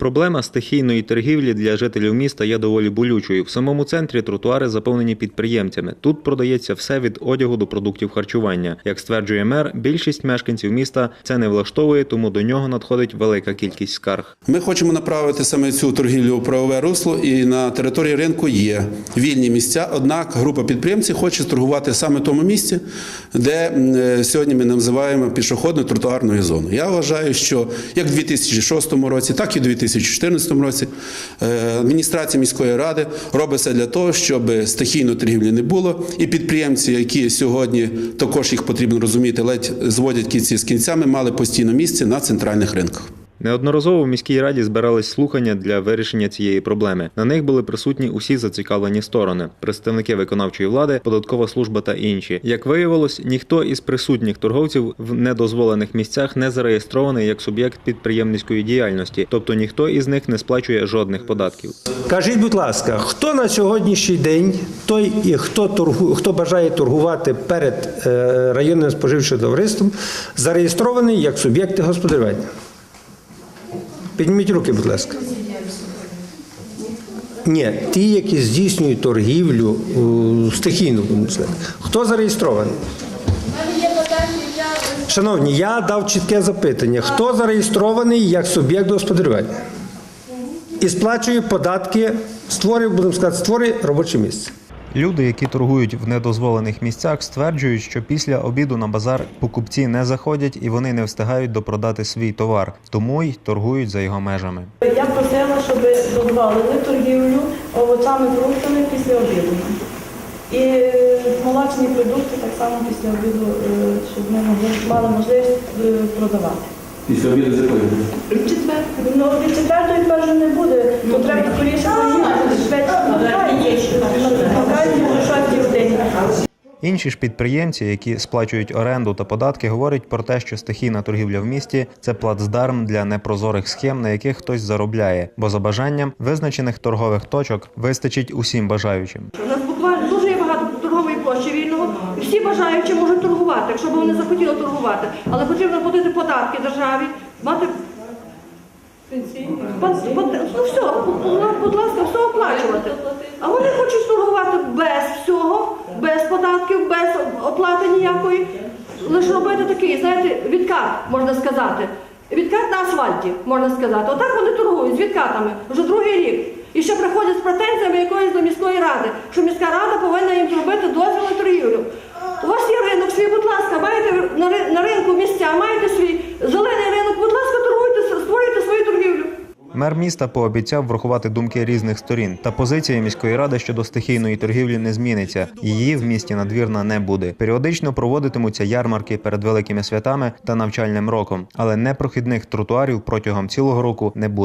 Проблема стихійної торгівлі для жителів міста є доволі болючою. В самому центрі тротуари заповнені підприємцями. Тут продається все від одягу до продуктів харчування. Як стверджує мер, більшість мешканців міста це не влаштовує, тому до нього надходить велика кількість скарг. Ми хочемо направити саме цю торгівлю у правове русло, і на території ринку є вільні місця. Однак група підприємців хоче торгувати саме в тому місці, де е, сьогодні ми називаємо пішохідною тротуарною зоною. Я вважаю, що як в 2006 році, так і в 2014 році е, адміністрація міської ради робить все для того, щоб стихійної торгівлі не було. І підприємці, які сьогодні також їх потрібно розуміти, ледь зводять кінці з кінцями, мали постійно місце на центральних ринках. Неодноразово в міській раді збирались слухання для вирішення цієї проблеми. На них були присутні усі зацікавлені сторони: представники виконавчої влади, податкова служба та інші. Як виявилось, ніхто із присутніх торговців в недозволених місцях не зареєстрований як суб'єкт підприємницької діяльності, тобто ніхто із них не сплачує жодних податків. Кажіть, будь ласка, хто на сьогоднішній день, той і хто торгу, хто бажає торгувати перед е, районним споживчим товариством, зареєстрований як суб'єкти господарювання? Підніміть руки, будь ласка. Ні, ті, які здійснюють торгівлю стихійну. Хто зареєстрований? Шановні, я дав чітке запитання. Хто зареєстрований як суб'єкт господарювання? І сплачує податки, створює, будемо сказати, створює робоче місце. Люди, які торгують в недозволених місцях, стверджують, що після обіду на базар покупці не заходять і вони не встигають допродати свій товар, тому й торгують за його межами. Я просила, щоб дозволили торгівлю овочами, фруктами після обіду. І молочні продукти так само після обіду, е, щоб ми мали можливість е, продавати. Після обіду закою. Четвер. Ну, від четвертої тепер не буде, то треба скоріше Інші ж підприємці, які сплачують оренду та податки, говорять про те, що стихійна торгівля в місті це плацдарм для непрозорих схем, на яких хтось заробляє, бо за бажанням визначених торгових точок вистачить усім бажаючим. У нас буквально дуже є багато торгової площі вільного, і всі бажаючі можуть торгувати, якщо б вони захотіли торгувати. Але потрібно платити податки державі, мати пан- ну все, будь ласка, все оплачувати. Ніякої. Лише робити такий, знаєте, відкат, можна сказати. Відкат на асфальті, можна сказати. Отак вони торгують з відкатами вже другий рік. І ще приходять з претензіями якоїсь до міської ради, що міська рада повинна їм зробити дозвіл на торгівлю. У вас є ринок свій, будь ласка, маєте на ри- на ринку місця, маєте свій зелений ринок, будь ласка, торгуйте, створюйте свою торгівлю. Мер міста пообіцяв врахувати думки різних сторін. Та позиція міської ради щодо стихійної торгівлі не зміниться. Її в місті надвірна не буде. Періодично проводитимуться ярмарки перед великими святами та навчальним роком, але непрохідних тротуарів протягом цілого року не буде.